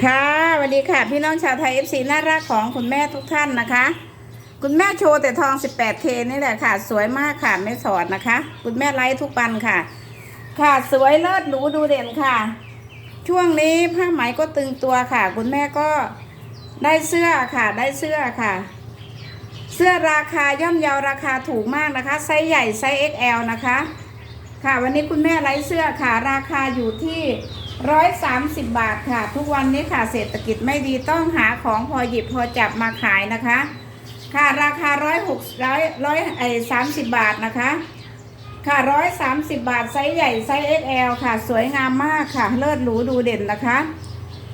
ค่ะสวัสดีค่ะ พี่น้องชาวไทย FC น่ารักของคุณแม่ทุกท่านนะคะ คุณแม่โชว์แต่ทอง 18K นี่แหละค่ะ สวยมากค่ะไม่สอดนะคะ คุณแม่ไลฟ์ทุกวันค่ะ ค่ะสวยเลิศหรูดูเด่นค่ะ ช่วงนี้ผ้าไหมก็ตึงตัวค่ะ คุณแม่ก็ได้เสื้อค่ะ ได้เสื้อค่ะ เสื้อราคาย่อมเยาราคาถูกมากนะคะไซส์ใหญ่ไซส์ XL นะคะ ค่ะวันนี้คุณแม่ไลฟ์เสื้อค่ะ ราคาอยู่ที่ ร้อยสามสิบบาทค่ะ ทุกวันนี้ค่ะเศรษฐกิจไม่ดีต้องหาของพอหยิบพอจับมาขายนะคะ ค่ะราคาร้อยหกร้อยร้อยไอสามสิบบาทนะคะ ค่ะร้อยสามสิบบาทไซส์ใหญ่ไซส์ XL ค่ะ สวยงามมากค่ะ เลิศหรูดูเด่นนะคะ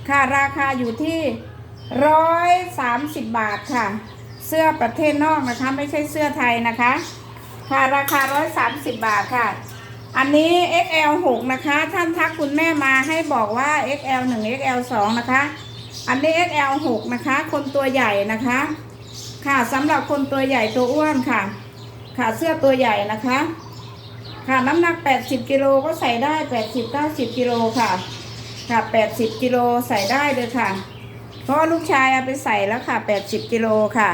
ค่ะราคาอยู่ที่ร้อยสามสิบบาทค่ะ เสื้อประเทศนอกนะคะ ไม่ใช่เสื้อไทยนะคะ ค่ะราคาร้อยสามสิบบาทค่ะ อันนี้ XL 6นะคะ ท่านทักคุณแม่มาให้บอกว่า XL 1 XL 2นะคะ อันนี้ XL 6นะคะ คนตัวใหญ่นะคะ ค่ะสำหรับคนตัวใหญ่ตัวอ้วนค่ะ ค่ะเสื้อตัวใหญ่นะคะ ค่ะน้ำหนัก 80กิโลก็ใส่ได้ 80 90กิโลค่ะ ค่ะ 80กิโลใส่ได้เลยค่ะ เพราะลูกชายเอาไปใส่แล้วค่ะ 80กิโลค่ะ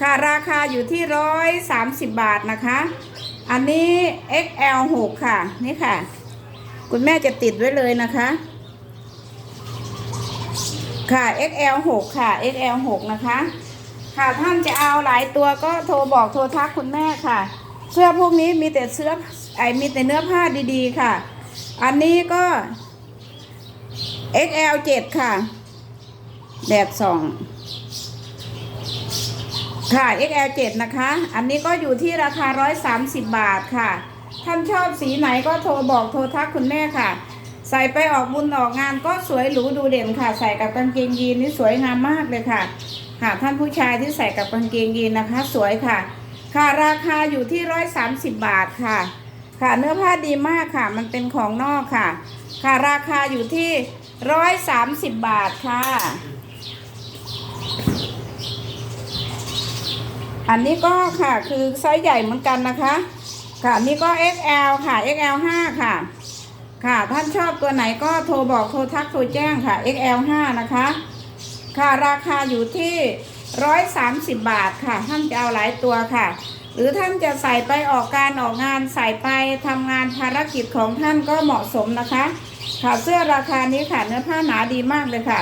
ค่ะราคาอยู่ที่ 130 บาทนะคะ อันนี้ XL 6ค่ะ นี่ค่ะ คุณแม่จะติดไว้เลยนะคะ ค่ะ XL 6ค่ะ XL 6นะคะ ค่ะท่านจะเอาหลายตัวก็โทรบอกโทรทักคุณแม่ค่ะ เสื้อพวกนี้มีแต่เสื้อไอมีแต่เนื้อผ้าดีๆค่ะ อันนี้ก็ XL 7ค่ะ แดดส่อง ค่ะ XL 7 นะคะ อันนี้ก็อยู่ที่ราคา 130 บาทค่ะ ท่านชอบสีไหนก็โทรบอกโทรทักคุณแม่ค่ะ ใส่ไปออกบุญออกงานก็สวยหรูดูเด่นค่ะ ใส่กับกางเกงยีนนี่สวยงามมากเลยค่ะ ค่ะ ท่านผู้ชายที่ใส่กับกางเกงยีนนะคะ สวยค่ะ ค่ะราคาอยู่ที่ 130 บาทค่ะ ค่ะเนื้อผ้าดีมากค่ะ มันเป็นของนอกค่ะ ค่ะราคาอยู่ที่ 130 บาทค่ะ อันนี้ก็ค่ะคือไซส์ใหญ่เหมือนกันนะคะ ค่ะอันนี่ก็ XL ค่ะ XL 5ค่ะ ค่ะท่านชอบตัวไหนก็โทรบอกโทรทักโทรแจ้งค่ะ XL 5นะคะ ค่ะราคาอยู่ที่130บาทค่ะ ท่านจะเอาหลายตัวค่ะ หรือท่านจะใส่ไปออกการออกงานใส่ไปทำงานภารกิจของท่านก็เหมาะสมนะคะ ค่ะเสื้อราคานี้ค่ะเนื้อผ้าหนาดีมากเลยค่ะ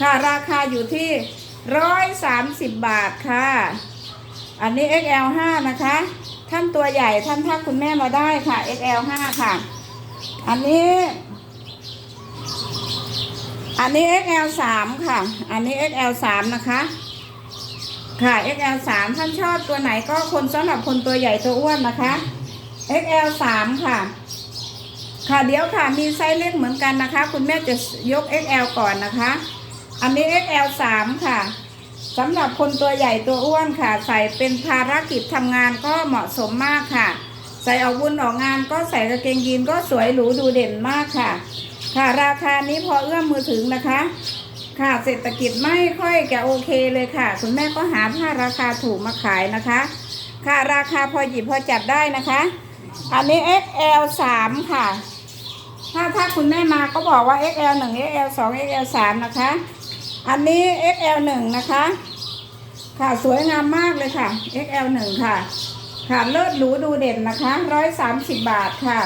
ค่ะราคาอยู่ที่130บาทค่ะ อันนี้ XL 5นะคะ ท่านตัวใหญ่ท่านทักคุณแม่มาได้ค่ะ XL 5ค่ะ อันนี้ อันนี้ XL 3ค่ะ อันนี้ XL 3นะคะค่ะ XL 3ท่านชอบตัวไหนก็คนสำหรับคนตัวใหญ่ตัวอ้วนนะคะ XL 3ค่ะ ค่ะเดี๋ยวค่ะมีไซส์เล็กเหมือนกันนะคะ คุณแม่จะยก XL ก่อนนะคะ อันนี้ XL 3ค่ะ สำหรับคนตัวใหญ่ตัวอ้วนค่ะ ใส่เป็นภารกิจทำงานก็เหมาะสมมากค่ะ ใส่ออกบุญออกงานก็ใส่กางเกงยีนก็สวยหรูดูเด่นมากค่ะ ค่ะราคานี้พอเอื้อมมือถึงนะคะ ค่ะเศรษฐกิจไม่ค่อยจะโอเคเลยค่ะคุณแม่ก็หาผ้าราคาถูกมาขายนะคะ ค่ะราคาพอหยิบพอจับได้นะคะ อันนี้ XL 3ค่ะถ้าถ้าคุณแม่มาก็บอกว่า XL 1 XL 2 XL 3นะคะ อันนี้ XL 1 นะคะ ค่ะสวยงามมากเลยค่ะ XL 1 ค่ะ ค่ะเลิศหรูดูเด่นนะคะ130บาทค่ะ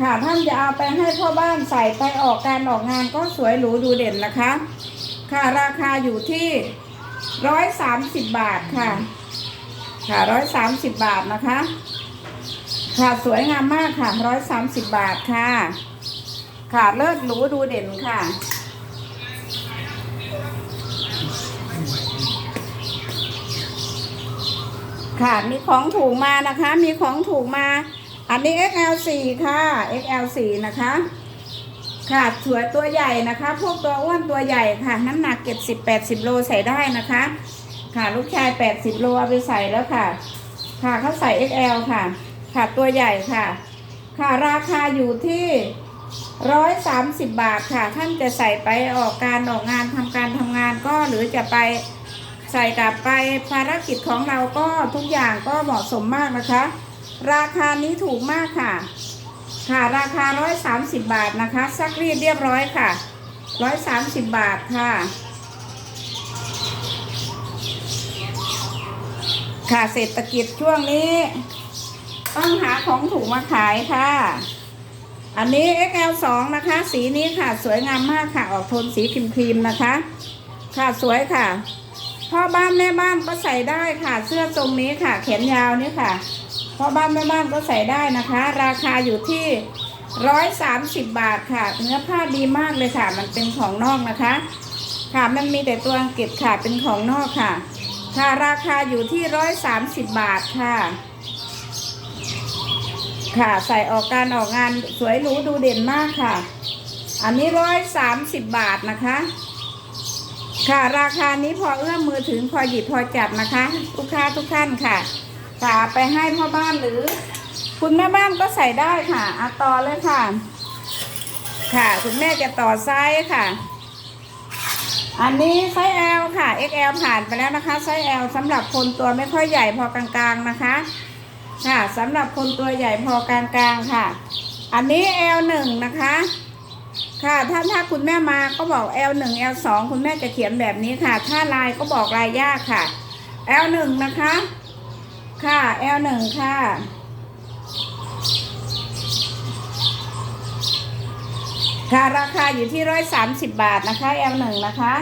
ค่ะท่านจะเอาไปให้พ่อบ้านใส่ไปออกการออกงานก็สวยหรูดูเด่นนะคะ ค่ะราคาอยู่ที่130บาทค่ะ ค่ะ130บาทนะคะ ค่ะสวยงามมากค่ะ130บาทค่ะ ค่ะเลิศหรูดูเด่นค่ะ ค่ะ มีของถูกมานะคะ มีของถูกมา อันนี้ XL4 ค่ะ XL4 นะคะ ค่ะสวยตัวใหญ่นะคะ พวกตัวอ้วนตัวใหญ่ค่ะ น้ำหนักเก็บ10 80โลใส่ได้นะคะ ค่ะลูกชาย80โลเอาไปใส่แล้วค่ะ ค่ะเขาใส่ XL ค่ะ ค่ะตัวใหญ่ค่ะ ค่ะราคาอยู่ที่130บาทค่ะ ท่านจะใส่ไปออกการออกงานทำการทำงานก็หรือจะไป ใส่กลับไปภารกิจของเราก็ทุกอย่างก็เหมาะสมมากนะคะ ราคานี้ถูกมากค่ะ ค่ะราคา 130 บาทนะคะ ซักรีดเรียบร้อยค่ะร้อยสามสิบบาทค่ะ ค่ะเศรษฐกิจช่วงนี้ ต้องหาของถูกมาขายค่ะ อันนี้ XL2 นะคะ สีนี้ค่ะ สวยงามมากค่ะ ออกโทนสีครีมๆนะคะ ค่ะสวยค่ะ พ่อบ้านแม่บ้านก็ใส่ได้ค่ะ เสื้อทรงนี้ค่ะ แขนยาวนี่ค่ะพ่อบ้านแม่บ้านก็ใส่ได้นะคะ ราคาอยู่ที่ร้อยสามสิบบาทค่ะ เนื้อผ้าดีมากเลยค่ะ มันเป็นของนอกนะคะ ค่ะมันมีแต่ตัวอังกฤษค่ะเป็นของนอกค่ะ ค่ะราคาอยู่ที่ร้อยสามสิบบาทค่ะ ค่ะใส่ออกการออกงานสวยหรูดูเด่นมากค่ะ อันนี้ร้อยสามสิบบาทนะคะ ค่ะ ราคานี้พอเอื้อมมือถึงพอหยิบพอจับนะคะลูกค้าทุกท่านค่ะค่ะไปให้พ่อบ้านหรือ คุณแม่บ้านก็ใส่ได้ค่ะเอาต่อเลยค่ะ ค่ะคุณแม่จะต่อไซส์ค่ะ อันนี้ไซส์ L ค่ะ XL ผ่านไปแล้วนะคะไซส์ L สำหรับคนตัวไม่ค่อยใหญ่พอกลางๆนะคะ ค่ะสำหรับคนตัวใหญ่พอกลางๆค่ะ อันนี้ L1 นะคะ ค่ะถ้าถ้าคุณแม่มาก็บอก L1 L2 คุณแม่จะเขียนแบบนี้ค่ะ ถ้าลายก็บอกลายยากค่ะ L1 นะคะ ค่ะ L1 ค่ะ ค่ะราคาอยู่ที่ร้อยสามสิบบาทนะคะ L1 นะคะ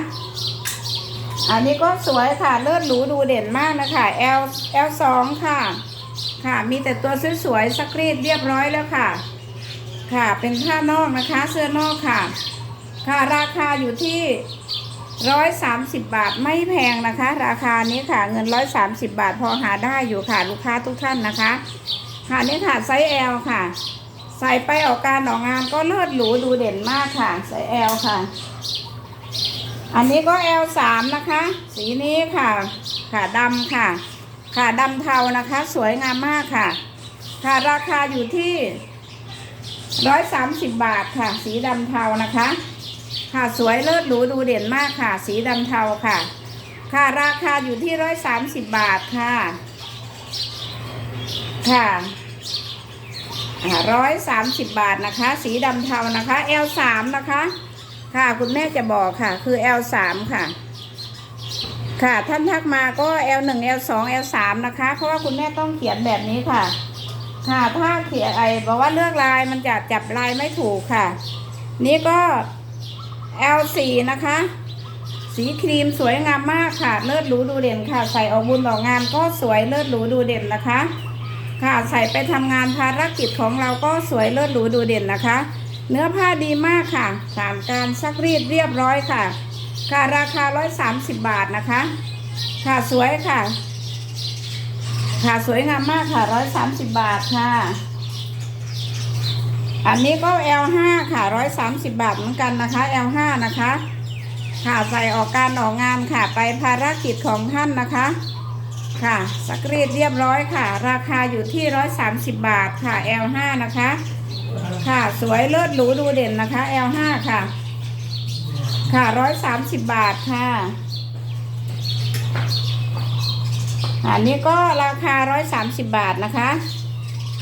อันนี้ก็สวยค่ะเลิศหรูดูเด่นมากนะคะ L L2 ค่ะ ค่ะมีแต่ตัวสวยๆสกรีดเรียบร้อยแล้วค่ะ ค่ะ เป็นผ้านอกนะคะ เสื้อนอกค่ะ ค่ะราคาอยู่ที่ร้อยสามสิบบาทไม่แพงนะคะ ราคานี้ค่ะ เงินร้อยสามสิบบาทพอหาได้อยู่ค่ะ ลูกค้าทุกท่านนะคะ ค่ะนี่ค่ะไซส์ L ค่ะ ใส่ไปออกการออกงานก็เลิศหรูดูเด่นมากค่ะไซส์ L ค่ะ อันนี้ก็ L3 นะคะ สีนี้ค่ะ ค่ะดำค่ะ ค่ะดำเทานะคะ สวยงามมากค่ะ ค่ะราคาอยู่ที่ ร้อยสามสิบบาทค่ะ สีดำเทานะคะ ค่ะสวยเลิศหรูดูเด่นมากค่ะ สีดำเทาค่ะ ค่ะราคาอยู่ที่ร้อยสามสิบบาทค่ะ ค่ะร้อยสามสิบบาทนะคะ สีดำเทานะคะ L3 นะคะ ค่ะคุณแม่จะบอกค่ะ คือ L3 ค่ะ ค่ะท่านทักมาก็ L1 L2 L3 นะคะ เพราะว่าคุณแม่ต้องเขียนแบบนี้ค่ะ ค่ะ ถ้าเขียนไอบอกว่าเลือกลายมันจะจับลายไม่ถูกค่ะ นี่ก็ L4 นะคะ สีครีมสวยงามมากค่ะ เลิศหรูดูเด่นค่ะ ใส่ออกบุญออกงานก็สวยเลิศหรูดูเด่นนะคะ ค่ะใส่ไปทำงานภารกิจของเราก็สวยเลิศหรูดูเด่นนะคะ เนื้อผ้าดีมากค่ะผ่านการซักรีดเรียบร้อยค่ะ ค่ะราคา 130 บาทนะคะ ค่ะสวยค่ะ ค่ะสวยงามมากค่ะ130บบาทค่ะ อันนี้ก็ L5 ค่ะ130บบาทเหมือนกันนะคะ L5 นะคะ ค่ะใส่ออกการออกงานค่ะ ไปภารกิจของท่านนะคะ ค่ะสักรีดเรียบร้อยค่ะ ราคาอยู่ที่130บบาทค่ะ L5 นะคะ ค่ะสวยเลิศหรูดูเด่นนะคะ L5 ค่ะ ค่ะ130บาทค่ะ อันนี้ก็ราคา130บาทนะคะ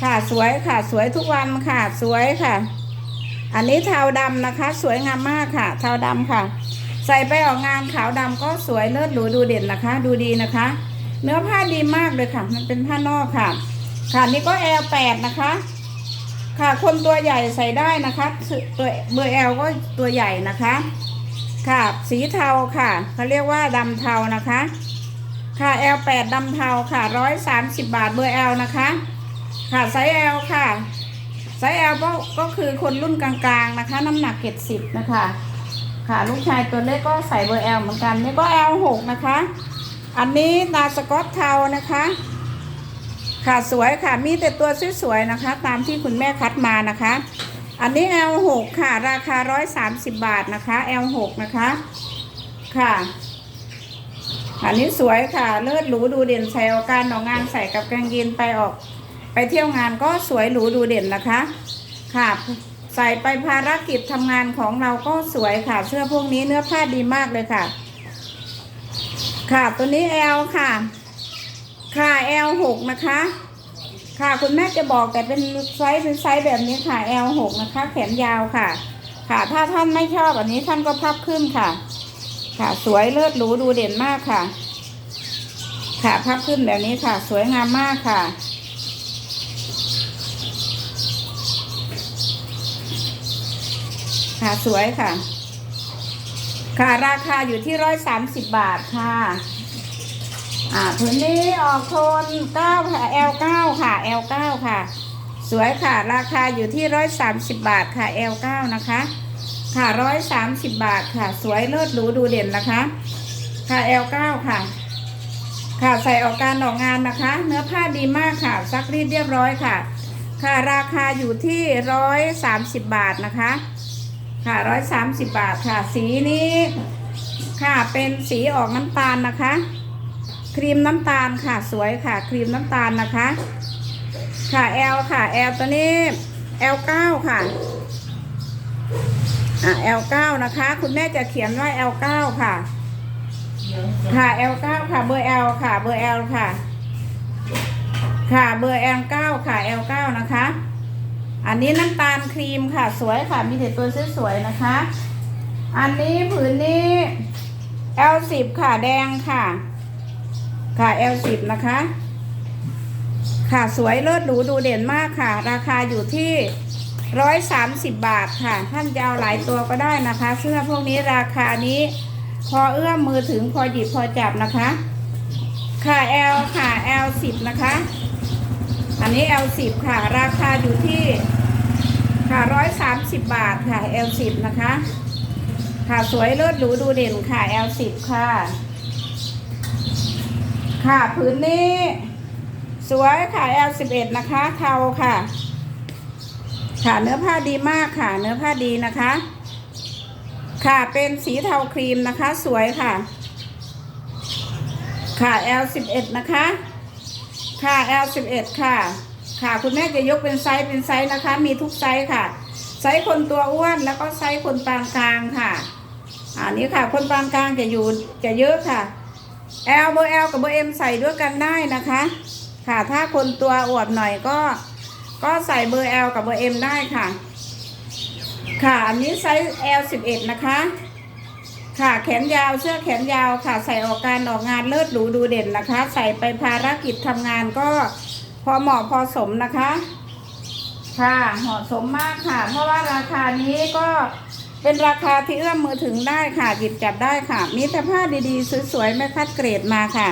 ค่ะสวยค่ะสวยทุกวันค่ะสวยค่ะ อันนี้เทาดำนะคะ สวยงามมากค่ะ เทาดำค่ะ ใส่ไปออกงานขาวดำก็สวยเลิศหรูดูเด่นนะคะ ดูดีนะคะ เนื้อผ้าดีมากเลยค่ะ มันเป็นผ้านอกค่ะ ค่ะนี่ก็ L8 นะคะค่ะคนตัวใหญ่ใส่ได้นะคะตัวเบอร์ L ก็ตัวใหญ่นะคะ ค่ะ สีเทาค่ะเขาเรียกว่าดำเทานะคะ ค่ะ L8 ดำเทาค่ะ 130 บาทเบอร์ L นะคะ ค่ะไซส์ L ค่ะไซส์ L ก็ก็คือคนรุ่นกลางๆนะคะ น้ำหนักเกตสิบนะคะ ค่ะลูกชายตัวเล็กก็ใส่เบอร์ L เหมือนกันนี่ก็ L6 นะคะ อันนี้ตาสกอตเทานะคะ ค่ะสวยค่ะมีแต่ตัวสวยๆนะคะ ตามที่คุณแม่คัดมานะคะ อันนี้ L6 ค่ะ ราคา 130 บาทนะคะ L6 นะคะ ค่ะ อันนี้สวยค่ะ เลิศหรูดูเด่นใส่ออกการออกงานใส่กับกางเกงไปออก ไปเที่ยวงานก็สวยหรูดูเด่นนะคะ ค่ะ ใส่ไปภารกิจทำงานของเราก็สวยค่ะ เสื้อพวกนี้เนื้อผ้าดีมากเลยค่ะ ค่ะตัวนี้ L ค่ะ ค่ะ L6 นะคะ ค่ะคุณแม่จะบอกแต่เป็นไซส์เป็นไซส์แบบนี้ค่ะ L6 นะคะ แขนยาวค่ะ ค่ะถ้าท่านไม่ชอบอันนี้ท่านก็พับขึ้นค่ะ ค่ะสวยเลิศหรูดูเด่นมากค่ะ ค่ะพับขึ้นแบบนี้ค่ะ สวยงามมากค่ะ ค่ะสวยค่ะ ค่ะราคาอยู่ที่ร้อยสามสิบบาทค่ะ อ่าผืนนี้ออกโทนเก้าค่ะ L เก้าค่ะ L เก้าค่ะ สวยค่ะ ราคาอยู่ที่ร้อยสามสิบบาทค่ะ L เก้านะคะ ค่ะร้อยสามสิบบาทค่ะ สวยเลิศหรูดูเด่นนะคะ ค่ะ L เก้าค่ะ ค่ะใส่ออกการออกงานนะคะ เนื้อผ้าดีมากค่ะซักรีดเรียบร้อยค่ะ ค่ะราคาอยู่ที่ร้อยสามสิบบาทนะคะ ค่ะร้อยสามสิบบาทค่ะ สีนี้ค่ะเป็นสีออกน้ำตาลนะคะ ครีมน้ำตาลค่ะสวยค่ะ ครีมน้ำตาลนะคะ ค่ะ L ค่ะ L ตัวนี้ L เก้าค่ะ อะ L เก้านะคะ คุณแม่จะเขียนว่า L เก้าค่ะ ค่ะ L เก้าค่ะ เบอร์ L ค่ะ เบอร์ L ค่ะ ค่ะเบอร์ L เก้าค่ะ L เก้านะคะ อันนี้น้ำตาลครีมค่ะ สวยค่ะ มีแต่ตัวสวยๆนะคะ อันนี้ผืนนี้ L สิบค่ะ แดงค่ะ ค่ะ L สิบนะคะ ค่ะ สวยเลิศหรูดูเด่นมากค่ะ ราคาอยู่ที่ ร้อยสามสิบบาทค่ะ ท่านจะเอาหลายตัวก็ได้นะคะ เสื้อพวกนี้ราคานี้ พอเอื้อมมือถึงพอหยิบพอจับนะคะ ค่ะ L ค่ะ L สิบนะคะ อันนี้ L สิบค่ะ ราคาอยู่ที่ค่ะร้อยสามสิบบาทค่ะ L สิบนะคะ ค่ะสวยเลิศหรูดูเด่นค่ะ L สิบค่ะ ค่ะผืนนี้ สวยค่ะ L สิบเอ็ดนะคะ เทาค่ะ ค่ะเนื้อผ้าดีมากค่ะ เนื้อผ้าดีนะคะ ค่ะเป็นสีเทาครีมนะคะ สวยค่ะ ค่ะ L สิบเอ็ดนะคะ ค่ะ L สิบเอ็ดค่ะ ค่ะคุณแม่จะยกเป็นไซส์เป็นไซส์นะคะ มีทุกไซส์ค่ะ ไซส์คนตัวอ้วนแล้วก็ไซส์คนปานกลางค่ะอันนี้ค่ะ คนปานกลางจะอยู่จะเยอะค่ะ L เบอร์ L กับเบอร์ M ใส่ด้วยกันได้นะคะ ค่ะถ้าคนตัวอวบหน่อยก็ ก็ใส่เบอร์ L กับเบอร์ M ได้ค่ะ ค่ะอันนี้ไซส์ L 11นะคะ ค่ะแขนยาวเสื้อแขนยาวค่ะ ใส่ออกการออกงานเลิศหรูดูเด่นนะคะ ใส่ไปภารกิจทำงานก็พอเหมาะพอสมนะคะ ค่ะเหมาะสมมากค่ะ เพราะว่าราคานี้ก็เป็นราคาที่เอื้อมมือถึงได้ค่ะหยิบจับได้ค่ะ มีแต่ผ้าดีๆ สวยๆ ไม่คัดเกรดมาค่ะ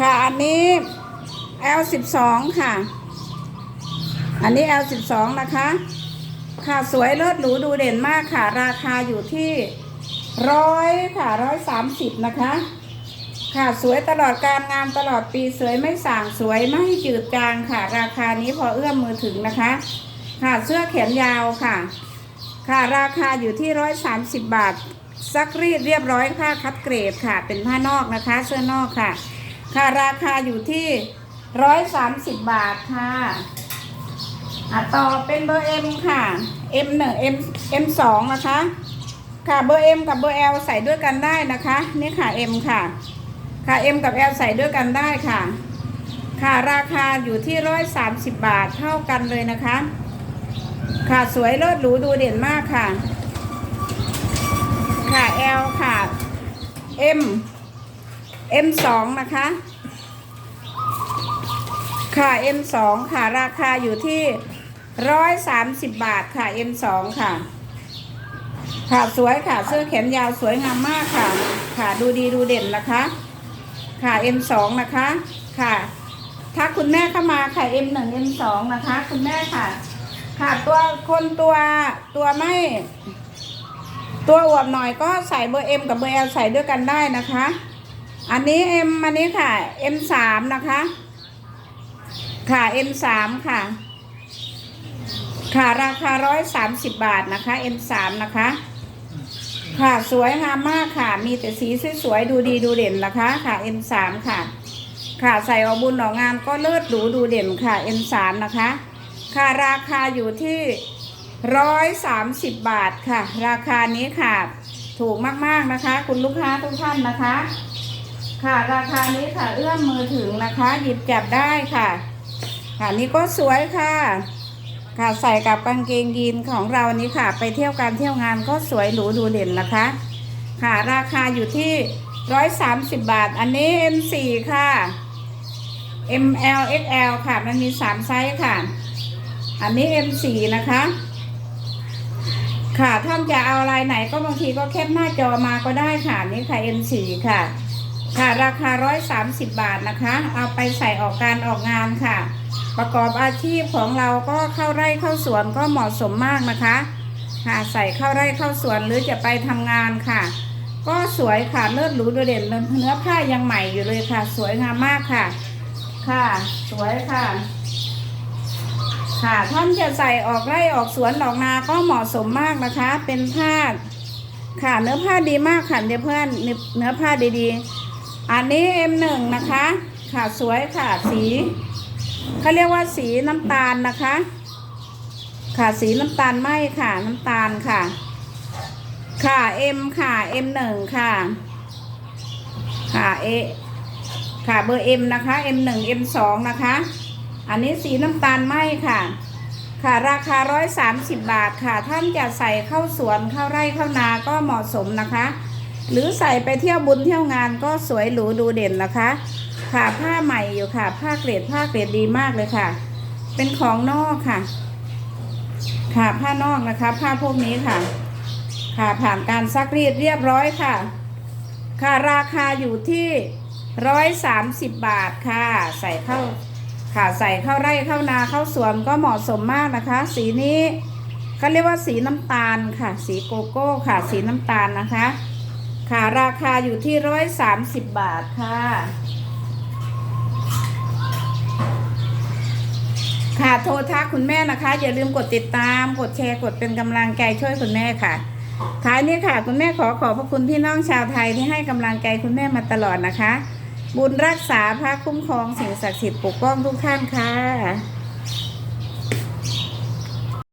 ค่ะอันนี้ L12 ค่ะ อันนี้ L12 นะคะ ค่ะสวยเลิศหรูดูเด่นมากค่ะ ราคาอยู่ที่ร้อยค่ะร้อยสามสิบนะคะ ค่ะสวยตลอดการงานตลอดปีสวยไม่ส่างสวยไม่จืดจางค่ะ ราคานี้พอเอื้อมมือถึงนะคะ ค่ะเสื้อแขนยาวค่ะ ค่ะราคาอยู่ที่ร้อยสามสิบบาทซักรีดเรียบร้อยผ้าคัดเกรดค่ะ เป็นผ้านอกนะคะ เสื้อนอกค่ะ ค่ะราคาอยู่ที่ร้อยสามสิบบาทค่ะ อะต่อเป็นเบอร์ M ค่ะ M หนึ่ง M M สองนะคะ ค่ะเบอร์ M กับเบอร์ L ใส่ด้วยกันได้นะคะ นี่ค่ะ M ค่ะ ค่ะ M กับ L ใส่ด้วยกันได้ค่ะ ค่ะราคาอยู่ที่ร้อยสามสิบบาทเท่ากันเลยนะคะ ค่ะสวยเลิศหรูดูเด่นมากค่ะ ค่ะ L ค่ะ M M สองนะคะค่ะ M2 ค่ะราคาอยู่ที่ ร้อยสามสิบบาทค่ะ M2 ค่ะ ค่ะสวยค่ะ เสื้อแขนยาวสวยงามมากค่ะ ค่ะดูดีดูเด่นนะคะ ค่ะ M2 นะคะ ค่ะ ถ้าคุณแม่เข้ามาค่ะ M1 M2 นะคะ คุณแม่ค่ะ ค่ะตัวคนตัวตัวไม่ ตัวอวบหน่อยก็ใส่เบอร์ M กับเบอร์ L ใส่ด้วยกันได้นะคะ อันนี้ M อันนี้ค่ะ M3 นะคะ ค่ะ M3 ค่ะ ค่ะราคา130บบาทนะคะ M3 นะคะ ค่ะสวยงามมากค่ะ มีแต่สีสวยๆดูดีดูเด่นนะคะ ค่ะ M3 ค่ะ ค่ะใส่ออกบุญออกงานก็เลิศหรูดูเด่นค่ะ M3 นะคะ ค่ะราคาอยู่ที่130บบาทค่ะ ราคานี้ค่ะถูกมากๆนะคะ คุณลูกค้าทุกท่านนะคะ ค่ะราคานี้ค่ะเอื้อมมือถึงนะคะ หยิบจับได้ค่ะ ค่ะนี่ก็สวยค่ะ ค่ะใส่กับกางเกงยีนของเรานี้ค่ะ ไปเที่ยวการเที่ยวงานก็สวยหรูดูเด่นนะคะ ค่ะราคาอยู่ที่ 130 บาท อันนี้ M4 ค่ะ ML XL ค่ะ มันมี 3 ไซส์ค่ะ อันนี้ M4 นะคะ ค่ะท่านจะเอาลายไหนก็บางทีก็แคปหน้าจอมาก็ได้ค่ะ นี่ค่ะ M4 ค่ะ ค่ะราคา 130 บาทนะคะ เอาไปใส่ออกการออกงานค่ะ ประกอบอาชีพของเราก็เข้าไร่เข้าสวนก็เหมาะสมมากนะคะค่ะใส่เข้าไร่เข้าสวนหรือจะไปทำงานค่ะ ก็สวยค่ะเลิศหรูโดดเด่นเนื้อผ้ายังใหม่อยู่เลยค่ะ สวยงามมากค่ะ ค่ะ สวยค่ะค่ะท่านจะใส่ออกไร่ออกสวนออกนาก็เหมาะสมมากนะคะ เป็นผ้าค่ะเนื้อผ้าดีมากค่ะเนื้อผ้าเนื้อผ้าดีๆ อันนี้ M1 นะคะ ค่ะสวยค่ะสี เขาเรียกว่าสีน้ำตาลนะคะ ค่ะสีน้ำตาลไหมค่ะน้ำตาลค่ะ ค่ะ M ค่ะ M1 ค่ะ ค่ะ A ค่ะเบอร์ M นะคะ M1 M2 นะคะ อันนี้สีน้ำตาลไหมค่ะ ค่ะราคา130บาทค่ะ ท่านจะใส่เข้าสวนเข้าไร่เข้านาก็เหมาะสมนะคะ หรือใส่ไปเที่ยวบุญเที่ยวงานก็สวยหรูดูเด่นนะคะ ค่ะผ้าใหม่อยู่ค่ะ ผ้าเกรดผ้าเกรดดีมากเลยค่ะ เป็นของนอกค่ะ ค่ะผ้านอกนะคะ ผ้าพวกนี้ค่ะ ค่ะผ่านการซักรีดเรียบร้อยค่ะ ค่ะราคาอยู่ที่ร้อยสามสิบบาทค่ะ ใส่เข้าค่ะใส่เข้าไร่เข้านาเข้าสวนก็เหมาะสมมากนะคะ สีนี้เขาเรียกว่าสีน้ำตาลค่ะ สีโกโก้ค่ะ สีน้ำตาลนะคะ ค่ะราคาอยู่ที่ร้อยสามสิบบาทค่ะ ค่ะโทรทักคุณแม่นะคะ อย่าลืมกดติดตาม กดแชร์กดเป็นกำลังใจช่วยคุณแม่ค่ะ ท้ายนี้ค่ะ คุณแม่ขอขอบพระคุณพี่น้องชาวไทยที่ให้กำลังใจคุณแม่มาตลอดนะคะ บุญรักษาพระคุ้มครองสิ่งศักดิ์สิทธิ์ปกป้องทุกท่านค่ะ